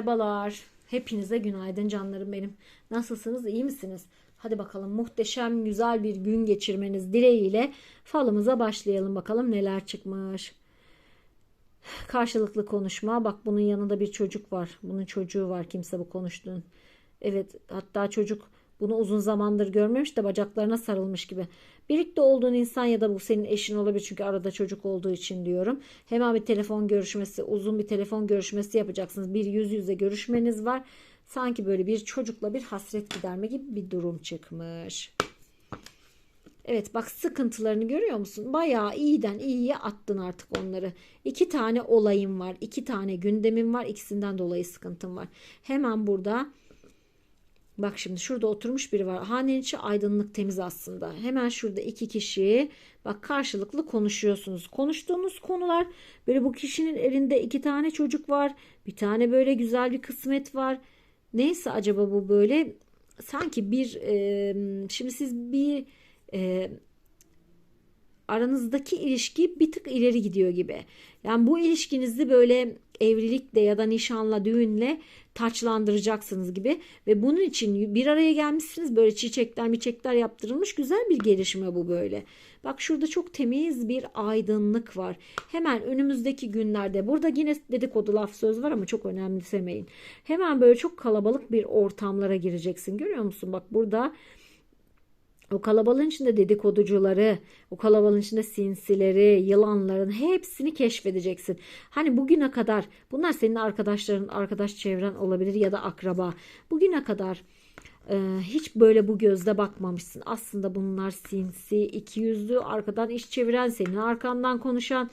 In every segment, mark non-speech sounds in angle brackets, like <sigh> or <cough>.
Merhabalar. Hepinize günaydın canlarım benim. Nasılsınız? iyi misiniz? Hadi bakalım muhteşem güzel bir gün geçirmeniz dileğiyle falımıza başlayalım bakalım neler çıkmış. Karşılıklı konuşma. Bak bunun yanında bir çocuk var. Bunun çocuğu var kimse bu konuştuğun. Evet hatta çocuk bunu uzun zamandır görmemiş de bacaklarına sarılmış gibi. Birlikte olduğun insan ya da bu senin eşin olabilir çünkü arada çocuk olduğu için diyorum. Hemen bir telefon görüşmesi, uzun bir telefon görüşmesi yapacaksınız. Bir yüz yüze görüşmeniz var. Sanki böyle bir çocukla bir hasret giderme gibi bir durum çıkmış. Evet bak sıkıntılarını görüyor musun? Bayağı iyiden iyiye attın artık onları. İki tane olayım var. iki tane gündemim var. İkisinden dolayı sıkıntım var. Hemen burada Bak şimdi şurada oturmuş biri var. Hanenin içi aydınlık temiz aslında. Hemen şurada iki kişi bak karşılıklı konuşuyorsunuz. Konuştuğunuz konular böyle bu kişinin elinde iki tane çocuk var. Bir tane böyle güzel bir kısmet var. Neyse acaba bu böyle sanki bir e, şimdi siz bir e, aranızdaki ilişki bir tık ileri gidiyor gibi. Yani bu ilişkinizi böyle evlilikle ya da nişanla, düğünle taçlandıracaksınız gibi ve bunun için bir araya gelmişsiniz böyle çiçekler miçekler yaptırılmış güzel bir gelişme bu böyle. Bak şurada çok temiz bir aydınlık var. Hemen önümüzdeki günlerde burada yine dedikodu laf söz var ama çok önemsemeyin. Hemen böyle çok kalabalık bir ortamlara gireceksin. Görüyor musun? Bak burada o kalabalığın içinde dedikoducuları, o kalabalığın içinde sinsileri, yılanların hepsini keşfedeceksin. Hani bugüne kadar bunlar senin arkadaşların, arkadaş çevren olabilir ya da akraba. Bugüne kadar e, hiç böyle bu gözle bakmamışsın. Aslında bunlar sinsi, iki yüzlü, arkadan iş çeviren, senin arkandan konuşan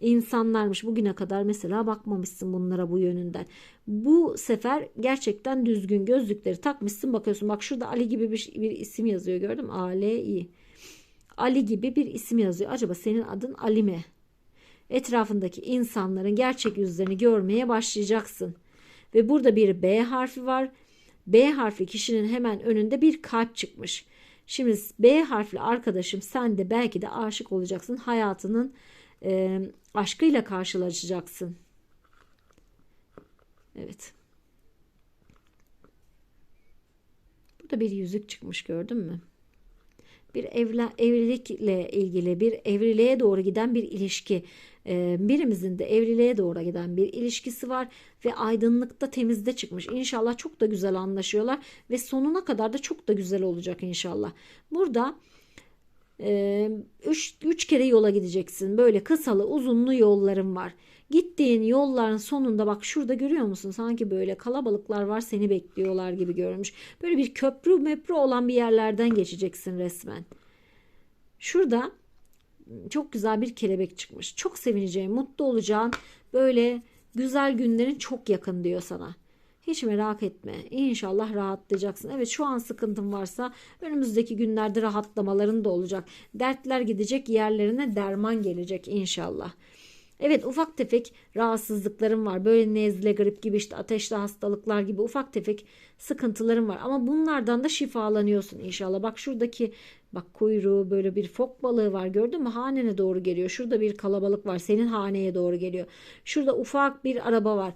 insanlarmış. Bugüne kadar mesela bakmamışsın bunlara bu yönünden. Bu sefer gerçekten düzgün gözlükleri takmışsın bakıyorsun. Bak şurada Ali gibi bir, bir isim yazıyor gördün mü? A-L-I. Ali gibi bir isim yazıyor. Acaba senin adın Ali mi? Etrafındaki insanların gerçek yüzlerini görmeye başlayacaksın. Ve burada bir B harfi var. B harfi kişinin hemen önünde bir kalp çıkmış. Şimdi B harfli arkadaşım sen de belki de aşık olacaksın. Hayatının aşkıyla karşılaşacaksın. Evet. Burada bir yüzük çıkmış gördün mü? Bir evla, evlilikle ilgili bir evliliğe doğru giden bir ilişki. Ee, birimizin de evliliğe doğru giden bir ilişkisi var ve aydınlıkta temizde çıkmış. İnşallah çok da güzel anlaşıyorlar ve sonuna kadar da çok da güzel olacak inşallah. Burada ee, üç, üç kere yola gideceksin. Böyle kısalı uzunlu yollarım var. Gittiğin yolların sonunda bak şurada görüyor musun? Sanki böyle kalabalıklar var seni bekliyorlar gibi görmüş. Böyle bir köprü meprü olan bir yerlerden geçeceksin resmen. Şurada çok güzel bir kelebek çıkmış. Çok sevineceğin, mutlu olacağın böyle güzel günlerin çok yakın diyor sana. Hiç merak etme. İnşallah rahatlayacaksın. Evet şu an sıkıntın varsa önümüzdeki günlerde rahatlamaların da olacak. Dertler gidecek yerlerine derman gelecek inşallah. Evet ufak tefek rahatsızlıklarım var. Böyle nezle, grip gibi işte ateşli hastalıklar gibi ufak tefek sıkıntılarım var. Ama bunlardan da şifalanıyorsun inşallah. Bak şuradaki bak kuyruğu böyle bir fok balığı var gördün mü? Hanene doğru geliyor. Şurada bir kalabalık var. Senin haneye doğru geliyor. Şurada ufak bir araba var.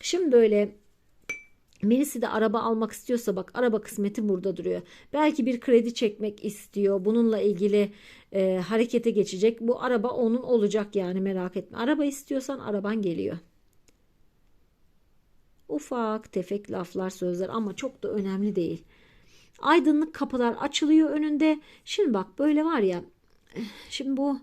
Şimdi böyle Birisi de araba almak istiyorsa bak araba kısmeti burada duruyor. Belki bir kredi çekmek istiyor. Bununla ilgili e, harekete geçecek. Bu araba onun olacak yani merak etme. Araba istiyorsan araban geliyor. Ufak tefek laflar sözler ama çok da önemli değil. Aydınlık kapılar açılıyor önünde. Şimdi bak böyle var ya. Şimdi bu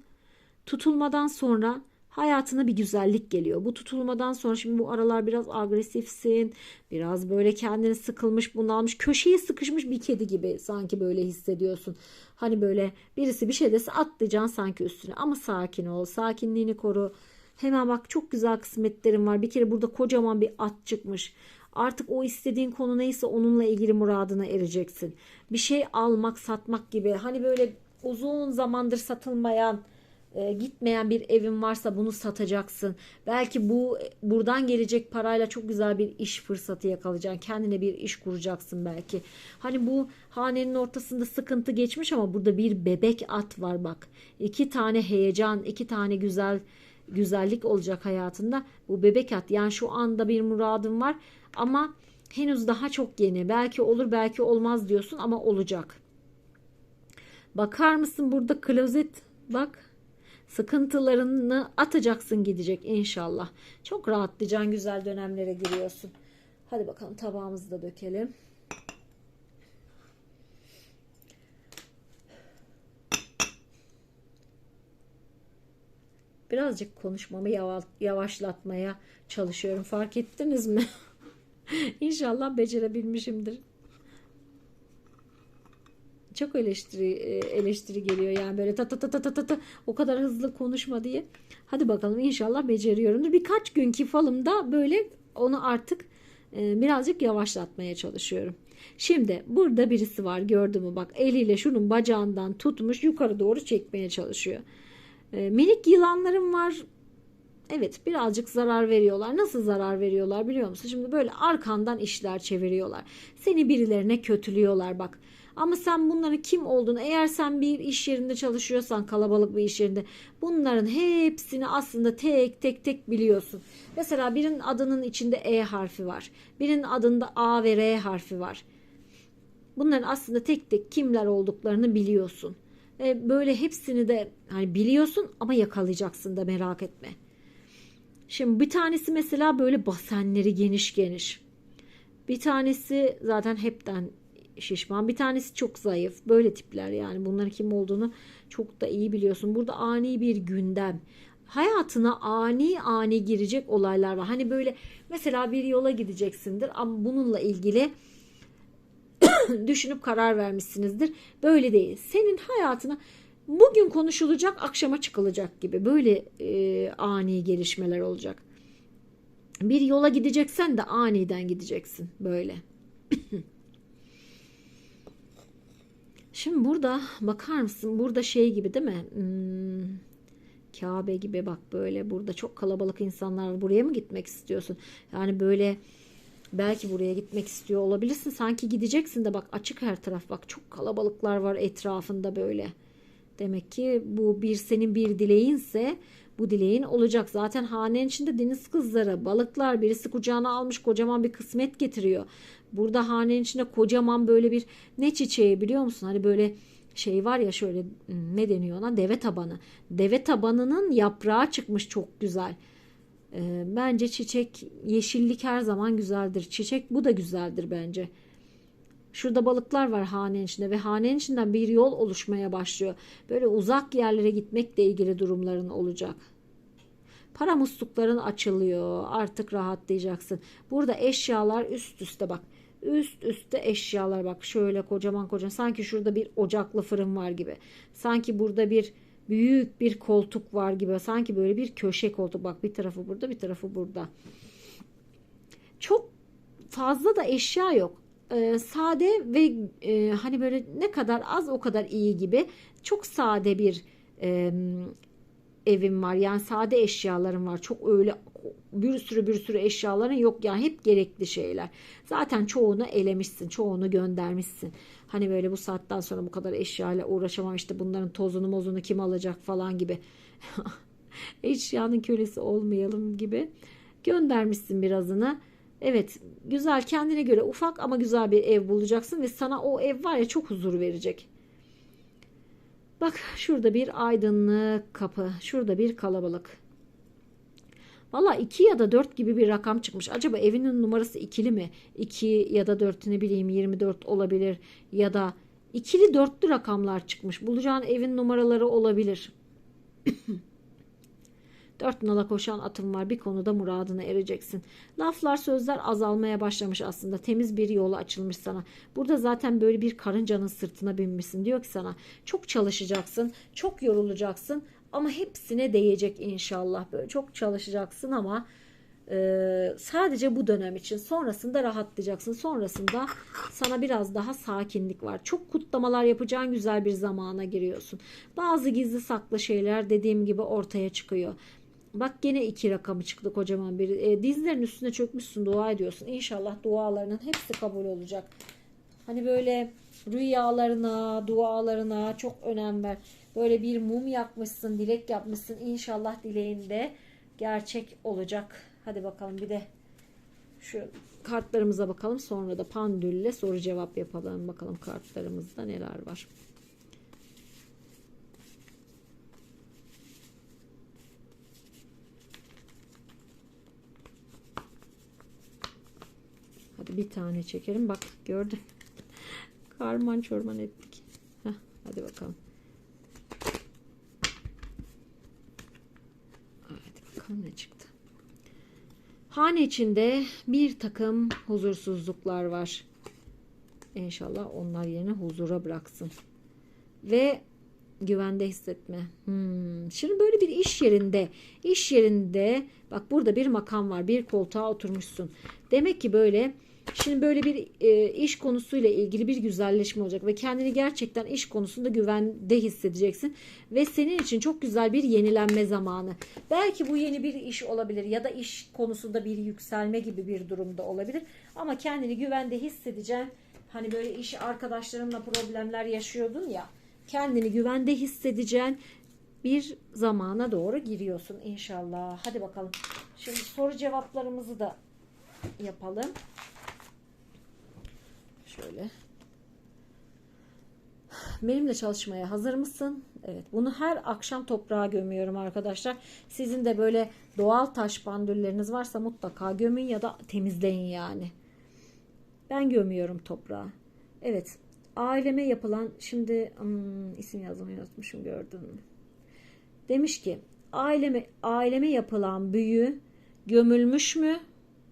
tutulmadan sonra hayatına bir güzellik geliyor. Bu tutulmadan sonra şimdi bu aralar biraz agresifsin. Biraz böyle kendini sıkılmış, bunalmış, köşeye sıkışmış bir kedi gibi sanki böyle hissediyorsun. Hani böyle birisi bir şey dese atlayacaksın sanki üstüne. Ama sakin ol, sakinliğini koru. Hemen bak çok güzel kısmetlerim var. Bir kere burada kocaman bir at çıkmış. Artık o istediğin konu neyse onunla ilgili muradına ereceksin. Bir şey almak, satmak gibi. Hani böyle uzun zamandır satılmayan e, gitmeyen bir evin varsa bunu satacaksın. Belki bu buradan gelecek parayla çok güzel bir iş fırsatı yakalayacaksın. Kendine bir iş kuracaksın belki. Hani bu hanenin ortasında sıkıntı geçmiş ama burada bir bebek at var bak. İki tane heyecan, iki tane güzel güzellik olacak hayatında. Bu bebek at yani şu anda bir muradın var ama henüz daha çok yeni. Belki olur belki olmaz diyorsun ama olacak. Bakar mısın burada klozet bak sıkıntılarını atacaksın gidecek inşallah. Çok rahatlayacaksın güzel dönemlere giriyorsun. Hadi bakalım tabağımızı da dökelim. Birazcık konuşmamı yavaşlatmaya çalışıyorum. Fark ettiniz mi? <laughs> İnşallah becerebilmişimdir. Çok eleştiri e, eleştiri geliyor yani böyle ta ta ta ta ta ta o kadar hızlı konuşma diye. Hadi bakalım inşallah beceriyorumdur. Birkaç günkü falımda böyle onu artık e, birazcık yavaşlatmaya çalışıyorum. Şimdi burada birisi var gördün mü bak eliyle şunun bacağından tutmuş yukarı doğru çekmeye çalışıyor. E, minik yılanlarım var. Evet birazcık zarar veriyorlar. Nasıl zarar veriyorlar biliyor musun? Şimdi böyle arkandan işler çeviriyorlar. Seni birilerine kötülüyorlar bak. Ama sen bunların kim olduğunu eğer sen bir iş yerinde çalışıyorsan kalabalık bir iş yerinde bunların hepsini aslında tek tek tek biliyorsun. Mesela birinin adının içinde E harfi var. Birinin adında A ve R harfi var. Bunların aslında tek tek kimler olduklarını biliyorsun. Ve böyle hepsini de hani biliyorsun ama yakalayacaksın da merak etme. Şimdi bir tanesi mesela böyle basenleri geniş geniş. Bir tanesi zaten hepten şişman. Bir tanesi çok zayıf. Böyle tipler yani. Bunların kim olduğunu çok da iyi biliyorsun. Burada ani bir gündem. Hayatına ani ani girecek olaylar var. Hani böyle mesela bir yola gideceksindir ama bununla ilgili <coughs> düşünüp karar vermişsinizdir. Böyle değil. Senin hayatına bugün konuşulacak, akşama çıkılacak gibi böyle e, ani gelişmeler olacak. Bir yola gideceksen de aniden gideceksin böyle. <coughs> Şimdi burada bakar mısın? Burada şey gibi değil mi? Hmm, Kabe gibi bak böyle burada çok kalabalık insanlar var. Buraya mı gitmek istiyorsun? Yani böyle belki buraya gitmek istiyor olabilirsin. Sanki gideceksin de bak açık her taraf bak çok kalabalıklar var etrafında böyle. Demek ki bu bir senin bir dileğinse bu dileğin olacak. Zaten hanenin içinde deniz kızları, balıklar birisi kucağına almış kocaman bir kısmet getiriyor. Burada hanenin içinde kocaman böyle bir ne çiçeği biliyor musun? Hani böyle şey var ya şöyle hmm, ne deniyor ona? Deve tabanı. Deve tabanının yaprağı çıkmış çok güzel. Ee, bence çiçek yeşillik her zaman güzeldir. Çiçek bu da güzeldir bence. Şurada balıklar var hanenin içinde ve hanenin içinden bir yol oluşmaya başlıyor. Böyle uzak yerlere gitmekle ilgili durumların olacak. Para muslukların açılıyor. Artık rahatlayacaksın. Burada eşyalar üst üste bak. Üst üste eşyalar bak. Şöyle kocaman kocaman. Sanki şurada bir ocaklı fırın var gibi. Sanki burada bir büyük bir koltuk var gibi. Sanki böyle bir köşe koltuk. Bak bir tarafı burada bir tarafı burada. Çok fazla da eşya yok. Ee, sade ve e, hani böyle ne kadar az o kadar iyi gibi. Çok sade bir e, evim var. Yani sade eşyalarım var. Çok öyle bir sürü bir sürü eşyaların yok yani hep gerekli şeyler. Zaten çoğunu elemişsin, çoğunu göndermişsin. Hani böyle bu saatten sonra bu kadar eşyayla uğraşamam işte bunların tozunu mozunu kim alacak falan gibi. <laughs> Eşyanın kölesi olmayalım gibi. Göndermişsin birazını. Evet güzel kendine göre ufak ama güzel bir ev bulacaksın ve sana o ev var ya çok huzur verecek. Bak şurada bir aydınlık kapı. Şurada bir kalabalık. Valla 2 ya da 4 gibi bir rakam çıkmış. Acaba evinin numarası ikili mi? 2 ya da 4 ne bileyim 24 olabilir. Ya da ikili dörtlü rakamlar çıkmış. Bulacağın evin numaraları olabilir. <coughs> Dört nala koşan atım var. Bir konuda muradına ereceksin. Laflar sözler azalmaya başlamış aslında. Temiz bir yolu açılmış sana. Burada zaten böyle bir karıncanın sırtına binmişsin. Diyor ki sana çok çalışacaksın. Çok yorulacaksın. Ama hepsine değecek inşallah. Böyle çok çalışacaksın ama e, sadece bu dönem için. Sonrasında rahatlayacaksın. Sonrasında sana biraz daha sakinlik var. Çok kutlamalar yapacağın güzel bir zamana giriyorsun. Bazı gizli saklı şeyler dediğim gibi ortaya çıkıyor. Bak gene iki rakamı çıktı kocaman bir. E, dizlerin üstüne çökmüşsün dua ediyorsun. İnşallah dualarının hepsi kabul olacak. Hani böyle rüyalarına, dualarına çok önem ver. Böyle bir mum yakmışsın, dilek yapmışsın. İnşallah dileğinde gerçek olacak. Hadi bakalım bir de şu kartlarımıza bakalım. Sonra da pandülle soru cevap yapalım. Bakalım kartlarımızda neler var. Bir tane çekelim. Bak gördün. <laughs> Karman çorman ettik. Heh, hadi bakalım. Hadi bakalım ne çıktı. Hane içinde bir takım huzursuzluklar var. İnşallah onlar yerine huzura bıraksın. Ve güvende hissetme. Hmm. Şimdi böyle bir iş yerinde, iş yerinde bak burada bir makam var, bir koltuğa oturmuşsun. Demek ki böyle Şimdi böyle bir e, iş konusuyla ilgili bir güzelleşme olacak ve kendini gerçekten iş konusunda güvende hissedeceksin ve senin için çok güzel bir yenilenme zamanı. Belki bu yeni bir iş olabilir ya da iş konusunda bir yükselme gibi bir durumda olabilir ama kendini güvende hissedeceksin. Hani böyle iş arkadaşlarınla problemler yaşıyordun ya. Kendini güvende hissedeceğin bir zamana doğru giriyorsun inşallah. Hadi bakalım. Şimdi soru cevaplarımızı da yapalım. Şöyle. Benimle çalışmaya hazır mısın? Evet. Bunu her akşam toprağa gömüyorum arkadaşlar. Sizin de böyle doğal taş bandülleriniz varsa mutlaka gömün ya da temizleyin yani. Ben gömüyorum toprağa. Evet. Aileme yapılan şimdi hmm, isim yazmayı unutmuşum gördün mü? Demiş ki aileme aileme yapılan büyü gömülmüş mü?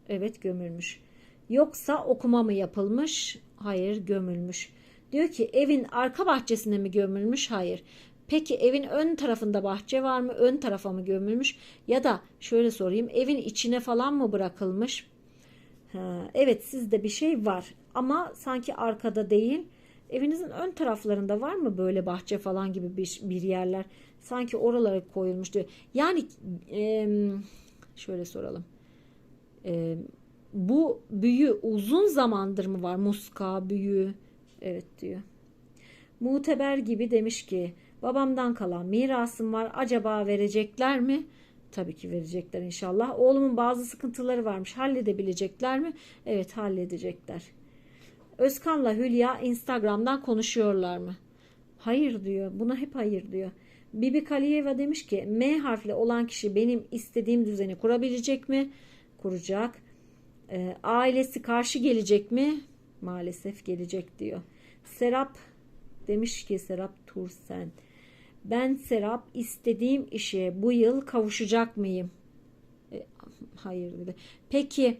Evet gömülmüş. Yoksa okuma mı yapılmış? Hayır gömülmüş. Diyor ki evin arka bahçesine mi gömülmüş? Hayır. Peki evin ön tarafında bahçe var mı? Ön tarafa mı gömülmüş? Ya da şöyle sorayım evin içine falan mı bırakılmış? Ha, evet sizde bir şey var ama sanki arkada değil. Evinizin ön taraflarında var mı böyle bahçe falan gibi bir, bir yerler? Sanki oralara koyulmuş diyor. Yani e, şöyle soralım. E, bu büyü uzun zamandır mı var? Muska büyü. Evet diyor. Muteber gibi demiş ki babamdan kalan mirasım var. Acaba verecekler mi? Tabii ki verecekler inşallah. Oğlumun bazı sıkıntıları varmış. Halledebilecekler mi? Evet halledecekler. Özkan'la Hülya Instagram'dan konuşuyorlar mı? Hayır diyor. Buna hep hayır diyor. Bibi Kaliyeva demiş ki M harfli olan kişi benim istediğim düzeni kurabilecek mi? Kuracak. E, ailesi karşı gelecek mi? Maalesef gelecek diyor. Serap demiş ki Serap Tursen. Ben Serap istediğim işe bu yıl kavuşacak mıyım? E, hayır dedi. Peki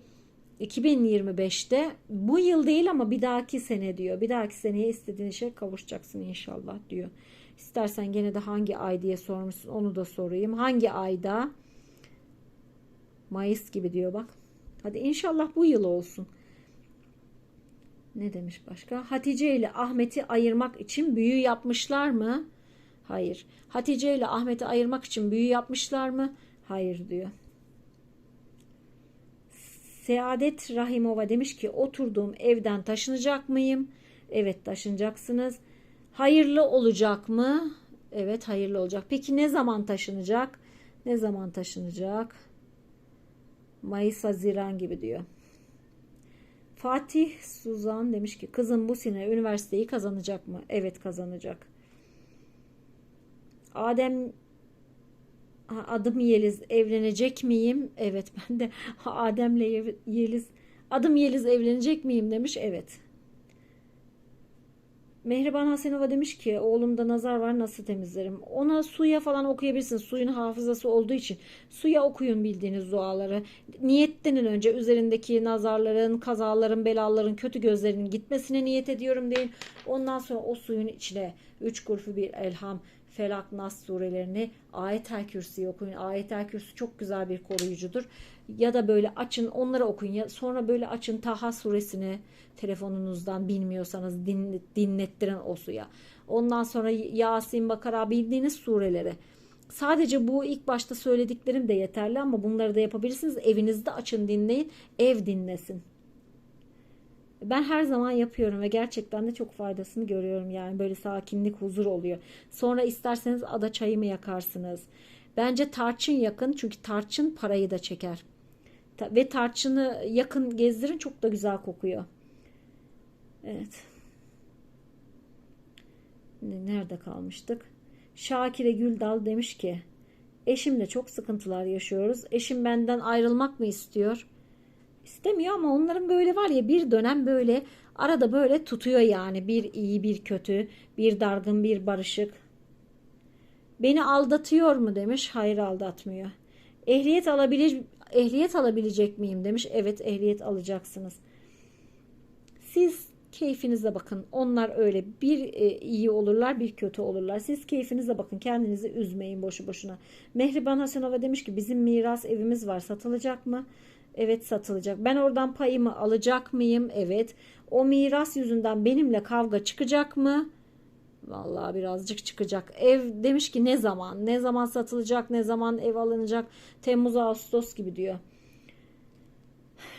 2025'te bu yıl değil ama bir dahaki sene diyor. Bir dahaki seneye istediğin işe kavuşacaksın inşallah diyor. İstersen gene de hangi ay diye sormuşsun onu da sorayım. Hangi ayda? Mayıs gibi diyor bak. Hadi inşallah bu yıl olsun. Ne demiş başka? Hatice ile Ahmet'i ayırmak için büyü yapmışlar mı? Hayır. Hatice ile Ahmet'i ayırmak için büyü yapmışlar mı? Hayır diyor. Seadet Rahimova demiş ki oturduğum evden taşınacak mıyım? Evet taşınacaksınız. Hayırlı olacak mı? Evet hayırlı olacak. Peki ne zaman taşınacak? Ne zaman taşınacak? Mayıs, Haziran gibi diyor. Fatih Suzan demiş ki kızım bu sene üniversiteyi kazanacak mı? Evet kazanacak. Adem adım Yeliz evlenecek miyim? Evet ben de <laughs> Adem'le Yeliz adım Yeliz evlenecek miyim demiş. Evet. Mehriban Hasenova demiş ki oğlumda nazar var nasıl temizlerim? Ona suya falan okuyabilirsin. Suyun hafızası olduğu için. Suya okuyun bildiğiniz duaları. Niyettenin önce üzerindeki nazarların, kazaların, belaların, kötü gözlerinin gitmesine niyet ediyorum deyin. Ondan sonra o suyun içine üç kurfu bir elham, Felak, Nas surelerini Ayet-el Kürsi'yi okuyun. Ayet-el Kürsi çok güzel bir koruyucudur. Ya da böyle açın onları okuyun. Ya sonra böyle açın Taha suresini telefonunuzdan bilmiyorsanız din, dinlettiren o suya. Ondan sonra Yasin, Bakara bildiğiniz sureleri. Sadece bu ilk başta söylediklerim de yeterli ama bunları da yapabilirsiniz. Evinizde açın dinleyin. Ev dinlesin. Ben her zaman yapıyorum ve gerçekten de çok faydasını görüyorum yani böyle sakinlik, huzur oluyor. Sonra isterseniz ada çayımı yakarsınız. Bence tarçın yakın çünkü tarçın parayı da çeker. Ve tarçını yakın gezdirin çok da güzel kokuyor. Evet. Ne- Nerede kalmıştık? Şakire Güldal demiş ki eşimle çok sıkıntılar yaşıyoruz. Eşim benden ayrılmak mı istiyor? İstemiyor ama onların böyle var ya bir dönem böyle arada böyle tutuyor yani bir iyi bir kötü, bir dargın bir barışık. Beni aldatıyor mu demiş. Hayır aldatmıyor. Ehliyet alabilir ehliyet alabilecek miyim demiş. Evet ehliyet alacaksınız. Siz keyfinize bakın. Onlar öyle bir e, iyi olurlar, bir kötü olurlar. Siz keyfinize bakın. Kendinizi üzmeyin boşu boşuna. Mehriban Hasanova demiş ki bizim miras evimiz var. Satılacak mı? Evet satılacak. Ben oradan payımı alacak mıyım? Evet. O miras yüzünden benimle kavga çıkacak mı? Vallahi birazcık çıkacak. Ev demiş ki ne zaman? Ne zaman satılacak? Ne zaman ev alınacak? Temmuz, Ağustos gibi diyor.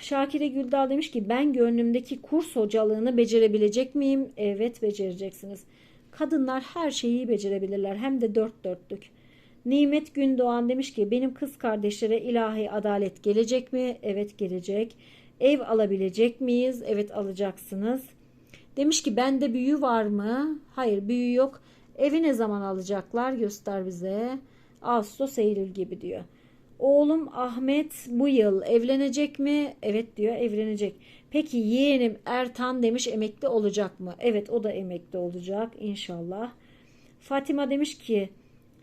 Şakire Güldal demiş ki ben gönlümdeki kurs hocalığını becerebilecek miyim? Evet becereceksiniz. Kadınlar her şeyi becerebilirler hem de dört dörtlük. Nimet Gündoğan demiş ki benim kız kardeşlere ilahi adalet gelecek mi? Evet gelecek. Ev alabilecek miyiz? Evet alacaksınız. Demiş ki bende büyü var mı? Hayır büyü yok. Evi ne zaman alacaklar? Göster bize. Ağustos, Eylül gibi diyor. Oğlum Ahmet bu yıl evlenecek mi? Evet diyor evlenecek. Peki yeğenim Ertan demiş emekli olacak mı? Evet o da emekli olacak inşallah. Fatima demiş ki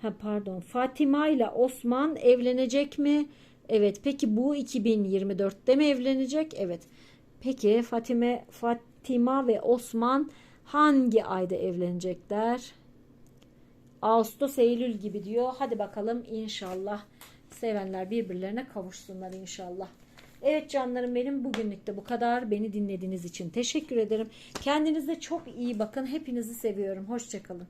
ha pardon Fatima ile Osman evlenecek mi? Evet peki bu 2024'te mi evlenecek? Evet. Peki Fatime Fatima ve Osman hangi ayda evlenecekler? Ağustos, Eylül gibi diyor. Hadi bakalım inşallah sevenler birbirlerine kavuşsunlar inşallah. Evet canlarım benim bugünlük de bu kadar. Beni dinlediğiniz için teşekkür ederim. Kendinize çok iyi bakın. Hepinizi seviyorum. Hoşçakalın.